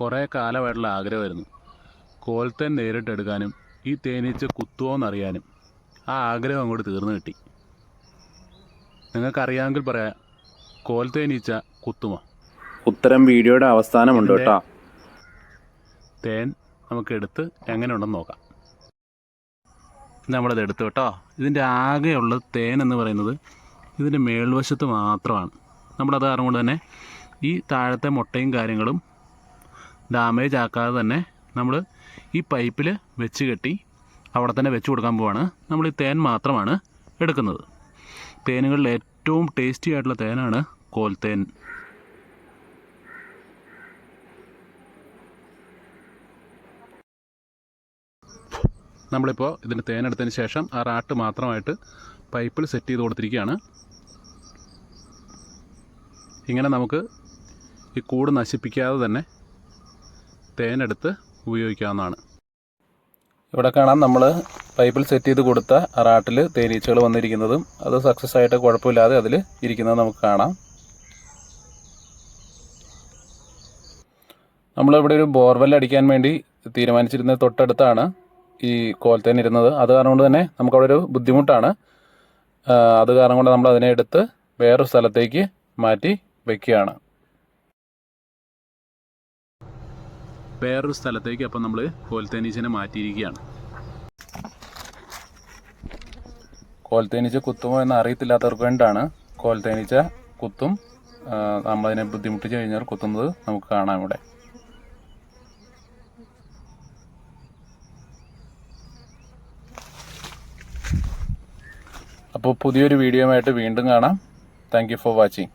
കുറേ കാലമായിട്ടുള്ള ആഗ്രഹമായിരുന്നു. കോൽത്തേൻ നേരിട്ടെടുക്കാനും ഈ തേനീച്ച കുത്തുവോന്നറിയാനും ആ ആഗ്രഹം അങ്ങോട്ട് തീർന്നു കിട്ടി. നിങ്ങൾക്കറിയാമെങ്കിൽ പറയാം കോൽത്തേനീച്ച കുത്തുമോ? ഉത്തരം വീഡിയോയുടെ അവസാനമുണ്ട് കേട്ടോ. തേൻ നമുക്ക് എടുത്ത് എങ്ങനെയുണ്ടെന്ന് നോക്കാം. നമ്മളത് എടുത്തു കേട്ടോ. ഇതിന്റെ ആകെയുള്ള തേൻ എന്ന് പറയുന്നത് ഇതിന്റെ മേൽവശത്ത് മാത്രമാണ്. നമ്മളത് കാരണം കൊണ്ട് തന്നെ ഈ താഴത്തെ മുട്ടയും കാര്യങ്ങളും ഡാമേജ് ആക്കാതെ തന്നെ നമ്മൾ ഈ പൈപ്പിൽ വെച്ച് കെട്ടി അവിടെ തന്നെ വെച്ച് കൊടുക്കാൻ പോവാണ്. നമ്മൾ ഈ തേൻ മാത്രമാണ് എടുക്കുന്നത്. തേനുകളിൽ ഏറ്റവും ടേസ്റ്റി ആയിട്ടുള്ള തേനാണ് കോൽത്തേൻ നമ്മളിപ്പോൾ ഇതിന് തേനെടുത്തതിന് ശേഷം ആ റാട്ട് മാത്രമായിട്ട് പൈപ്പിൽ സെറ്റ് ചെയ്ത് കൊടുത്തിരിക്കുകയാണ്. ഇങ്ങനെ നമുക്ക് ഈ കൂട് നശിപ്പിക്കാതെ തന്നെ തേനെടുത്ത് ഉപയോഗിക്കാവുന്നതാണ്. ഇവിടെ കാണാം നമ്മൾ പൈപ്പിൽ സെറ്റ് ചെയ്ത് കൊടുത്ത റാട്ടിൽ തേനീച്ചകൾ വന്നിരിക്കുന്നതും അത് സക്സസ് ആയിട്ട് കുഴപ്പമില്ലാതെ അതിൽ ഇരിക്കുന്നത് നമുക്ക് കാണാം. നമ്മളിവിടെ ഒരു ബോർവെൽ അടിക്കാൻ വേണ്ടി തീരുമാനിച്ചിരുന്ന തൊട്ടടുത്താണ് ഈ കോൽത്തേൻ ഇരുന്നത്. അത് കാരണം കൊണ്ട് തന്നെ നമുക്കവിടെ ഒരു ബുദ്ധിമുട്ടാണ്. അത് കാരണം കൊണ്ട് നമ്മൾ അതിനെ എടുത്ത് വേറൊരു സ്ഥലത്തേക്ക് മാറ്റി വെക്കുകയാണ്. വേറൊരു സ്ഥലത്തേക്ക് അപ്പം നമ്മൾ കോൽത്തേനീച്ചനെ മാറ്റിയിരിക്കുകയാണ്. കോൽത്തേനീച്ച കുത്തുമോ എന്ന് അറിയത്തില്ലാത്തവർക്ക് വേണ്ടിയാണ് കോൽത്തേനീച്ച കുത്തും. നമ്മളതിനെ ബുദ്ധിമുട്ടിച്ച് കഴിഞ്ഞാൽ കുത്തുന്നത് നമുക്ക് കാണാം ഇവിടെ. അപ്പോൾ പുതിയൊരു വീഡിയോയുമായിട്ട് വീണ്ടും കാണാം. Thank you for watching